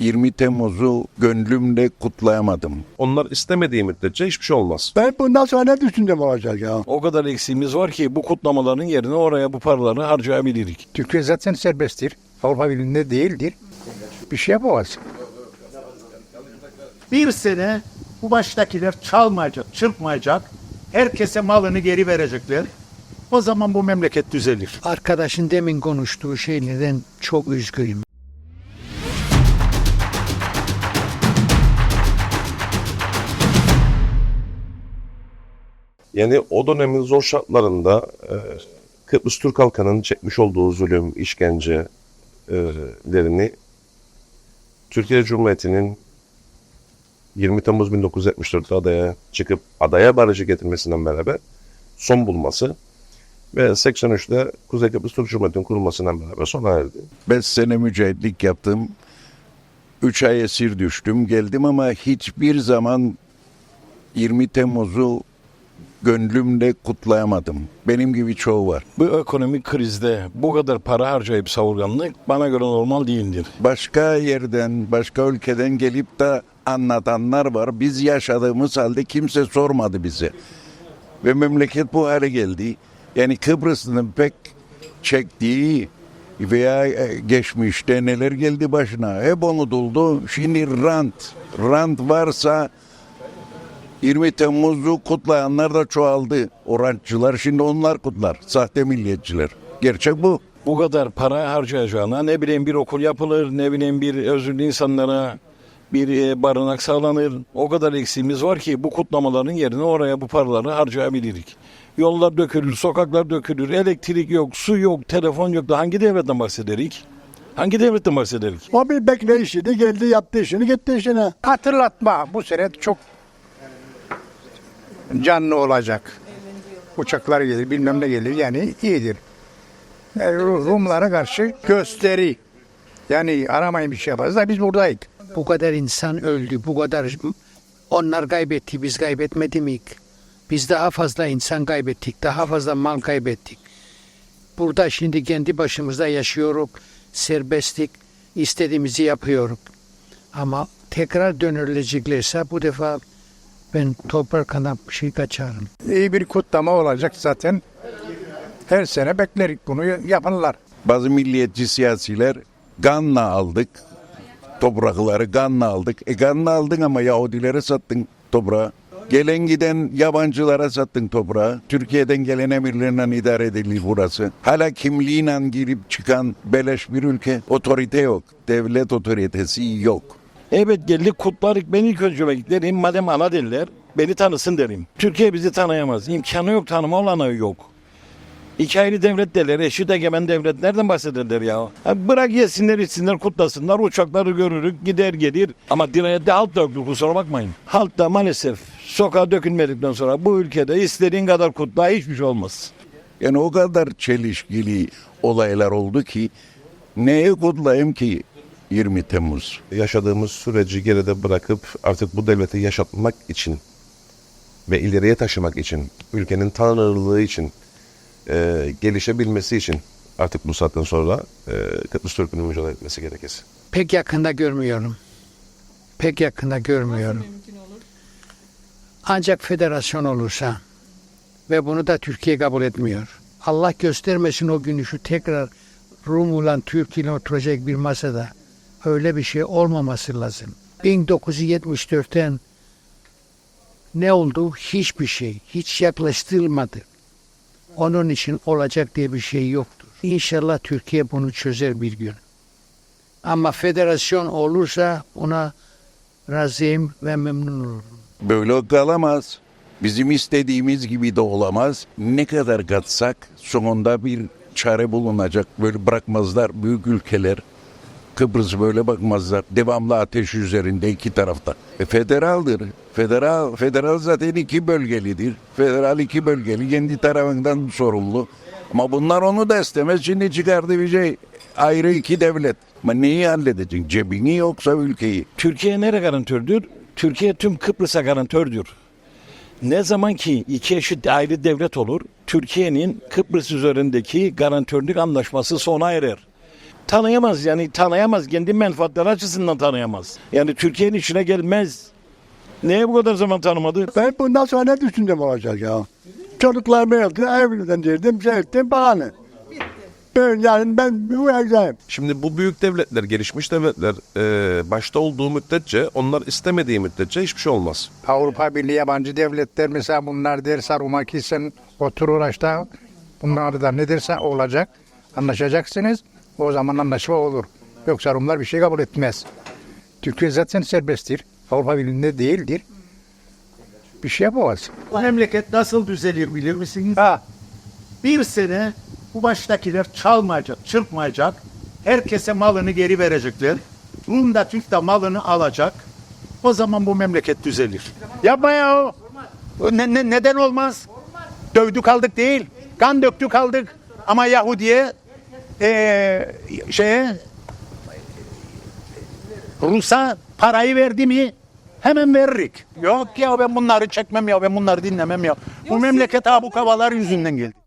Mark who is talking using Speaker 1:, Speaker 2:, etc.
Speaker 1: 20 Temmuz'u gönlümle kutlayamadım.
Speaker 2: Onlar istemediği müddetçe hiçbir şey olmaz.
Speaker 3: Ben bundan sonra ne düşüncem olacak ya?
Speaker 4: O kadar eksiğimiz var ki bu kutlamaların yerine oraya bu paraları harcayabiliriz.
Speaker 5: Türkiye zaten serbesttir. Avrupa Birliği'nde değildir. Bir şey yapamaz.
Speaker 6: Bir sene bu baştakiler çalmayacak, çırpmayacak. Herkese malını geri verecekler. O zaman bu memleket düzelir.
Speaker 7: Arkadaşın demin konuştuğu şeylerden çok üzgünüm.
Speaker 2: Yani o dönemin zor şartlarında e, Kıbrıs Türk halkının çekmiş olduğu zulüm, işkencelerini Türkiye Cumhuriyeti'nin 20 Temmuz 1974'te adaya çıkıp adaya barışı getirmesinden beraber son bulması ve 83'te Kuzey Kıbrıs Türk Cumhuriyeti'nin kurulmasından beraber sona erdi.
Speaker 1: 5 sene mücahitlik yaptım. 3 ay esir düştüm. Geldim ama hiçbir zaman 20 Temmuz'u gönlümle kutlayamadım. Benim gibi çoğu var.
Speaker 4: Bu ekonomik krizde bu kadar para harcayıp savurganlık bana göre normal değildir.
Speaker 1: Başka yerden, başka ülkeden gelip de anlatanlar var. Biz yaşadığımız halde kimse sormadı bize. Ve memleket bu hale geldi. Yani Kıbrıs'ın pek çektiği veya e, geçmişte neler geldi başına hep unutuldu. Şimdi rant, rant varsa 20 Temmuz'u kutlayanlar da çoğaldı. Oranççılar şimdi onlar kutlar. Sahte milliyetçiler. Gerçek bu.
Speaker 4: Bu kadar para harcayacağına ne bileyim bir okul yapılır, ne bileyim bir özürlü insanlara bir e, barınak sağlanır. O kadar eksiğimiz var ki bu kutlamaların yerine oraya bu paraları harcayabiliriz. Yollar dökülür, sokaklar dökülür, elektrik yok, su yok, telefon yok da hangi devletten bahsederik? Hangi devletten bahsederik?
Speaker 3: O bir bekleyişiydi. Geldi yaptı işini gitti işine.
Speaker 5: Hatırlatma. Bu sene çok canlı olacak. Uçaklar gelir, bilmem ne gelir. Yani iyidir. Yani Ru- Rumlara karşı gösteri. Yani aramayın bir şey yaparız da biz buradayız.
Speaker 7: Bu kadar insan öldü, bu kadar onlar kaybetti, biz kaybetmedi miyik? Biz daha fazla insan kaybettik, daha fazla mal kaybettik. Burada şimdi kendi başımızda yaşıyoruz, serbestlik, istediğimizi yapıyoruz. Ama tekrar dönüleceklerse bu defa ben topraktan bir şey kaçarım.
Speaker 5: İyi bir kutlama olacak zaten. Her sene bekleriz bunu yapanlar.
Speaker 1: Bazı milliyetçi siyasiler ganla aldık. Toprakları ganla aldık. E ganla aldın ama Yahudilere sattın toprağı. Gelen giden yabancılara sattın toprağı. Türkiye'den gelen emirlerle idare edilir burası. Hala kimliğiyle girip çıkan beleş bir ülke. Otorite yok. Devlet otoritesi yok.
Speaker 4: Evet geldik kutlarık ben ilk önce derim madem ana diller beni tanısın derim. Türkiye bizi tanıyamaz. İmkanı yok tanıma olanağı yok. İki ayrı devlet derler, eşit egemen devlet nereden bahsederler ya? Ha, bırak yesinler içsinler kutlasınlar uçakları görürük gider gelir. Ama dirayette halt yoktur kusura bakmayın. Halt da maalesef sokağa dökülmedikten sonra bu ülkede istediğin kadar kutla hiçbir şey olmaz.
Speaker 1: Yani o kadar çelişkili olaylar oldu ki neye kutlayayım ki 20 Temmuz?
Speaker 2: yaşadığımız süreci geride bırakıp artık bu devleti yaşatmak için ve ileriye taşımak için, ülkenin tanrılığı için, e, gelişebilmesi için artık bu saatten sonra e, Kıbrıs Türk'ünün mücadele etmesi gerekir.
Speaker 7: Pek yakında görmüyorum. Pek yakında görmüyorum. Ancak federasyon olursa ve bunu da Türkiye kabul etmiyor. Allah göstermesin o günü şu tekrar Rum olan Türk ile oturacak bir masada öyle bir şey olmaması lazım. 1974'ten ne oldu? Hiçbir şey. Hiç yaklaştırılmadı. Onun için olacak diye bir şey yoktur. İnşallah Türkiye bunu çözer bir gün. Ama federasyon olursa ona razıyım ve memnun olurum.
Speaker 1: Böyle kalamaz. Bizim istediğimiz gibi de olamaz. Ne kadar katsak sonunda bir çare bulunacak. Böyle bırakmazlar büyük ülkeler. Kıbrıs böyle bakmazlar. Devamlı ateş üzerinde iki tarafta. E, federaldir. Federal, federal zaten iki bölgelidir. Federal iki bölgeli. Kendi tarafından sorumlu. Ama bunlar onu da istemez. Şimdi çıkardı bir şey. Ayrı iki devlet. Ama neyi halledecek? Cebini yoksa ülkeyi.
Speaker 4: Türkiye nere garantördür? Türkiye tüm Kıbrıs'a garantördür. Ne zaman ki iki eşit ayrı devlet olur, Türkiye'nin Kıbrıs üzerindeki garantörlük anlaşması sona erer. Tanıyamaz yani tanıyamaz. Kendi menfaatleri açısından tanıyamaz. Yani Türkiye'nin içine gelmez. Neye bu kadar zaman tanımadı?
Speaker 3: Ben bundan sonra ne düşüncem olacak ya? Çocuklarımı öldü, evlendirdim, şey ettim, bahane. Ben yani ben bu evdeyim.
Speaker 2: Şimdi bu büyük devletler, gelişmiş devletler e, başta olduğu müddetçe onlar istemediği müddetçe hiçbir şey olmaz.
Speaker 5: Avrupa Birliği yabancı devletler mesela bunlar derse Roma ki sen otur uğraşta bunlar da ne derse olacak. Anlaşacaksınız. O zaman anlaşma olur. Yoksa Rumlar bir şey kabul etmez. Türkiye zaten serbesttir. Avrupa Birliği'nde değildir. Bir şey yapamaz.
Speaker 6: Bu memleket nasıl düzelir bilir misiniz?
Speaker 5: Ha,
Speaker 6: Bir sene bu baştakiler çalmayacak, çırpmayacak. Herkese malını geri verecekler. Rum da Türk de malını alacak. O zaman bu memleket düzelir. Yapma ya. o. Ne, ne- neden olmaz? Dövdük aldık değil. Kan döktük aldık. Ama Yahudi'ye eee şeye Rus'a parayı verdi mi hemen veririk. Yok ya ben bunları çekmem ya ben bunları dinlemem ya. Bu memleket ha bu kavalar yüzünden geldi.